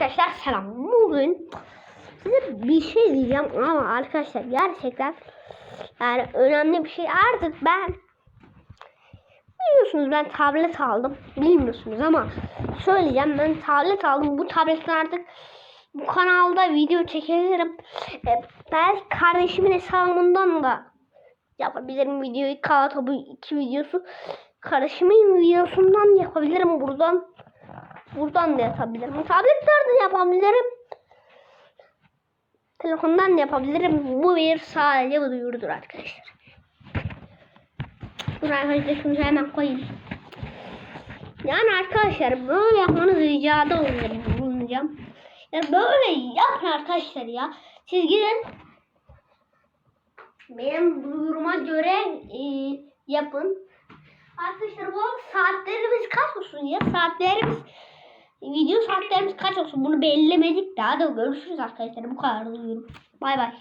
Arkadaşlar selam. Bugün size bir şey diyeceğim ama arkadaşlar gerçekten yani önemli bir şey. Artık ben biliyorsunuz ben tablet aldım. Bilmiyorsunuz ama söyleyeceğim ben tablet aldım. Bu tabletten artık bu kanalda video çekebilirim. E, belki kardeşimin hesabından da yapabilirim videoyu. Kağıt bu iki videosu. Kardeşimin videosundan yapabilirim buradan. Buradan da yapabilirim. Tabletlerde yapabilirim. Telefondan da yapabilirim. Bu bir sadece bu duyurudur arkadaşlar. Dur arkadaşlar şunu hemen koyayım. Yani arkadaşlar böyle yapmanız ricada bulunacağım. Ya böyle yapın arkadaşlar ya. Siz gidin benim duyuruma göre e, yapın. Arkadaşlar bu saatlerimiz kaç olsun ya? Saatlerimiz video saatlerimiz kaç olsun? Bunu belirlemedik. Daha da görüşürüz arkadaşlar. Bu kadar duyurum. Bay bay.